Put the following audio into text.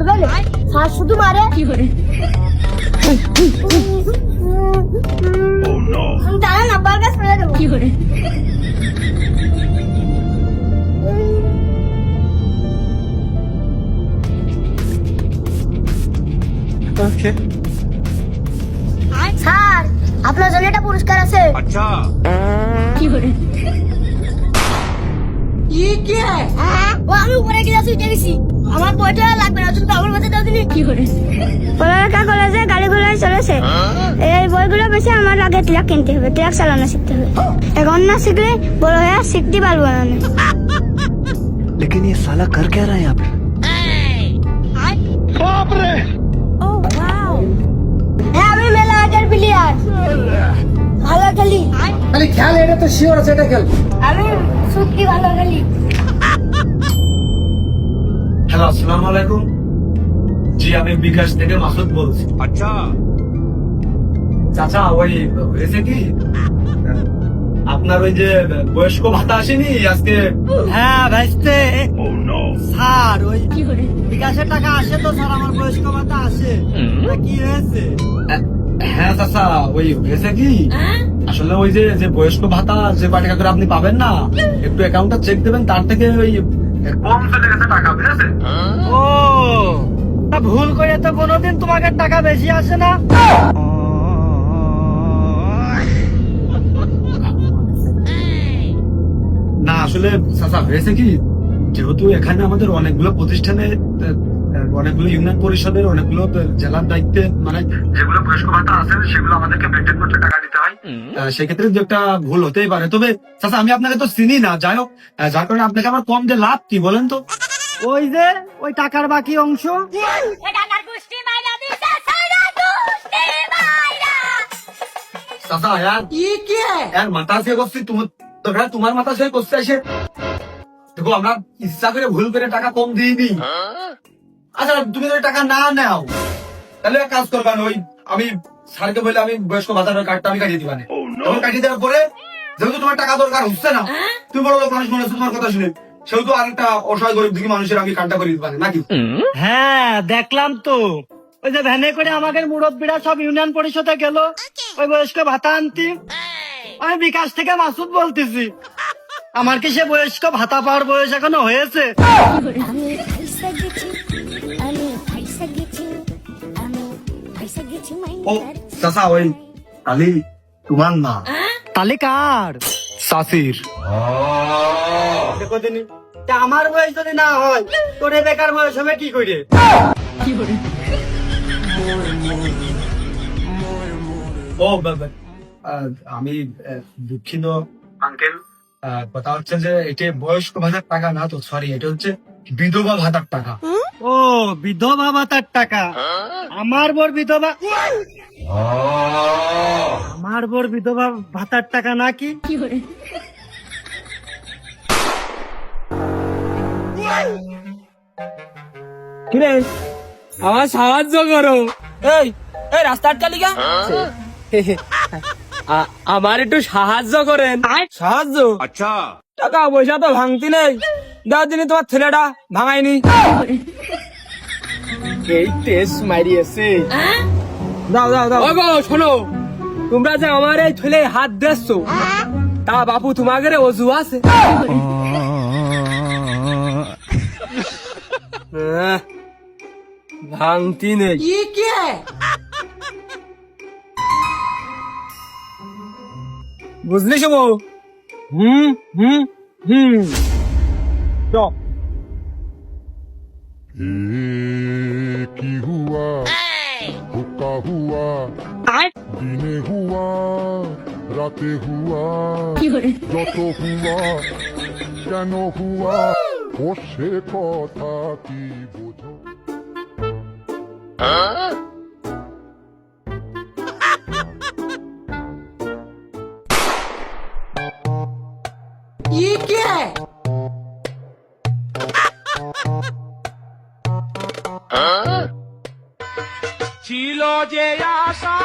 করবে শ্বাস শুধু মারে। কি করে? দাঁড়ান আব্বার কি করে? ওকে স্যার আপনার জন্য একটা পুরস্কার আছে। আচ্ছা। কি করে? কি? কে হ্যাঁ, ও আমি উপরে গিয়ে আছি উঠে আমার বইটা লাগবে না তুমি তো আমার কাছে দাও দিলি কি করে পড়ালেখা কলেজে গাড়ি ঘোড়ায় চলেছে এই বইগুলো বেশি আমার আগে ট্রাক কিনতে হবে ট্রাক চালানো শিখতে হবে এখন না শিখলে বড় হয়ে আর শিখতে পারবো না আমি। लेकिन ये साला कर क्या रहा है यहाँ पे হ্যাঁ আমি মেলা আগের প্লেয়ার ভালো খেলি খালি খেল এটা তো শিওর আছে এটা খেল আমি সত্যি ভালো খেলি হ্যালো আসসালামু আলাইকুম। জি আমি বিকাশ থেকে মাসুদ বলছি। আচ্ছা। চাচা ওই হয়েছে কি? আপনার ওই যে বয়স্ক ভাতা আসেনি আজকে? হ্যাঁ ভাইস্তে। স্যার ওই বিকাশের টাকা আসে তো স্যার আমার বয়স্ক ভাতা আসে। কি হয়েছে? হ্যাঁ চাচা ওই হয়েছে কি? আসলে ওই যে যে বয়স্ক ভাতা যে টাকা করে আপনি পাবেন না একটু অ্যাকাউন্টটা চেক দেবেন তার থেকে ওই কম চলে গেছে টাকা বুঝেছে? ও ভুল করে তো কোনোদিন তোমাকে টাকা বেশি আসে না। না আসলে চাচা হয়েছে কি? যেহেতু এখানে আমাদের অনেকগুলো প্রতিষ্ঠানে অনেকগুলো ইউনিয়ন পরিষদের অনেকগুলো জেলার দায়িত্বে মানে যেগুলো বয়স্ক ভাতা আছে সেগুলো আমাদেরকে মেনটেন করতে টাকা দিতে হয় আহ, সেক্ষেত্রে দু একটা ভুল হতেই পারে তবে চাচা আমি আপনাকে তো চিনি না যাই হোক আহ, যার কারণে আপনাকে আমার কম যে লাভ কি বলেন তো ওই যে ওই টাকার বাকি অংশ চাচা यार यार মাথা সে করছি তুমি তো ভাই তোমার মাথা সে করছে এসে দেখো আমরা ইচ্ছা করে ভুল করে টাকা কম দিয়ে দিই আচ্ছা তুমি যদি টাকা না নাও তাহলে এক কাজ করবা ওই আমি স্যারকে বলে আমি বয়স্ক ভাতার কার্ডটা আমি কাটিয়ে দিবানে তখন কাটিয়ে দেওয়ার পরে যেহেতু তোমার টাকা দরকার হচ্ছে না? তুমি বড় লোক মানুষ মনে হচ্ছে তোমার কথা শুনে। সেহেতু আরেকটা অসহায় গরিব দুঃখী মানুষের আমি কার্ডটা করে দিবানে নাকি? হ্যাঁ দেখলাম তো। ওই যে ভ্যানে করে আমাদের মুরব্বীরা সব ইউনিয়ন পরিষদে গেল। ওই বয়স্ক ভাতা আনতি। আমি বিকাশ থেকে মাসুদ বলতেছি। আমার কি সে বয়স্ক ভাতা পাওয়ার বয়স এখনও হয়েছে? ও চাচা ওই কালি তোমার না তাহলে কার? সাসির দেখো দিনি তা আমার বয়স যদি না হয় তোর বেকার বয়স হবে কি করে? ও বাবা আমি দুঃখিত আঙ্কেল। কথা হচ্ছে যে এটা বয়স্ক ভাতার টাকা না তো সরি এটা হচ্ছে বিধবা ভাতার টাকা। ও বিধবা ভাতার টাকা। আমার বোর বিধবা আমার বোর বিধবা ভাতার টাকা নাকি কিরে? আমার সাহায্য করো। এই এই রাস্তা আটকালি গা আমার একটু সাহায্য করেন। সাহায্য? আচ্ছা। টাকা পয়সা তো ভাঙতি নেই। দাও দিনই তোমার ছেলেটা ভাঙায়নি। এই টেস্ট মারিয়েছে দাও দাও দাও। গো শোনো। তোমরা যে আমার এই ছেলে হাত দিচ্ছ তা বাপু তোমাদের অজু আছে। ভাঙতি নেই। বুঝলি শুভ হুম হুম হুম। চ ये की हुआ हुक्का हुआ দিনে হুয়া রাতে হুয়া যত হুয়া কেন হুয়া ও সে কথা কি বোঝো ছিল যে আশা